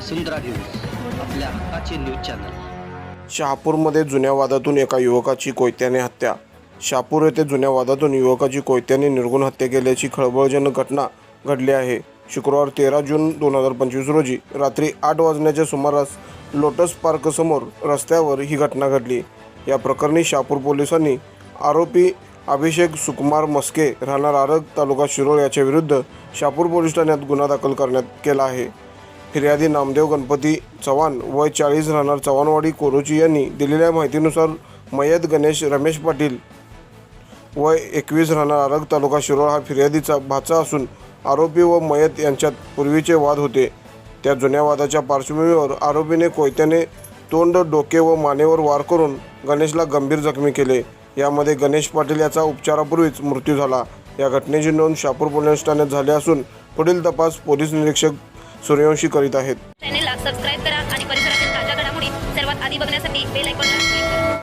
वसुंधरा news आपल्या हक्काचे news channel. शहापूरमध्ये जुन्या वादातून एका युवकाची कोयत्याने हत्या. शहापूर येथे जुन्या वादातून युवकाची कोयत्याने निर्गुण हत्या केल्याची खळबळजनक घटना घडली आहे. शुक्रवार तेरा जून दोन हजार पंचवीस रोजी रात्री आठ वाजण्याच्या सुमारास लोटस पार्कसमोर रस्त्यावर ही घटना घडली. या प्रकरणी शहापूर पोलिसांनी आरोपी अभिषेक सुकुमार मस्के राहणार आरग तालुका शिरोळ याच्या विरुद्ध शहापूर पोलीस ठाण्यात गुन्हा दाखल करण्यात केला आहे. फिर्यादी नामदेव गणपती चव्हाण वय चाळीस राहणार चव्हाणवाडी कोरोची यांनी दिलेल्या माहितीनुसार मयत गणेश रमेश पाटील वय एकवीस राहणार आरग तालुका शिरोळ हा फिर्यादीचा भाचा असून आरोपी व मयत यांच्यात पूर्वीचे वाद होते. त्या जुन्या वादाच्या पार्श्वभूमीवर आरोपीने कोयत्याने तोंड डोके व मानेवर वार करून गणेशला गंभीर जखमी केले. यामध्ये गणेश पाटील याचा उपचारापूर्वीच मृत्यू झाला. या घटनेची नोंद शापूर पोलीस ठाण्यात झाली असून पुढील तपास पोलीस निरीक्षक सूर्यवंशी करीत आहेत. चॅनेलला सबस्क्राईब करा आणि परिसरातील ताज्या घडामोडी सर्वात आधी बघण्यासाठी बेल आयकॉन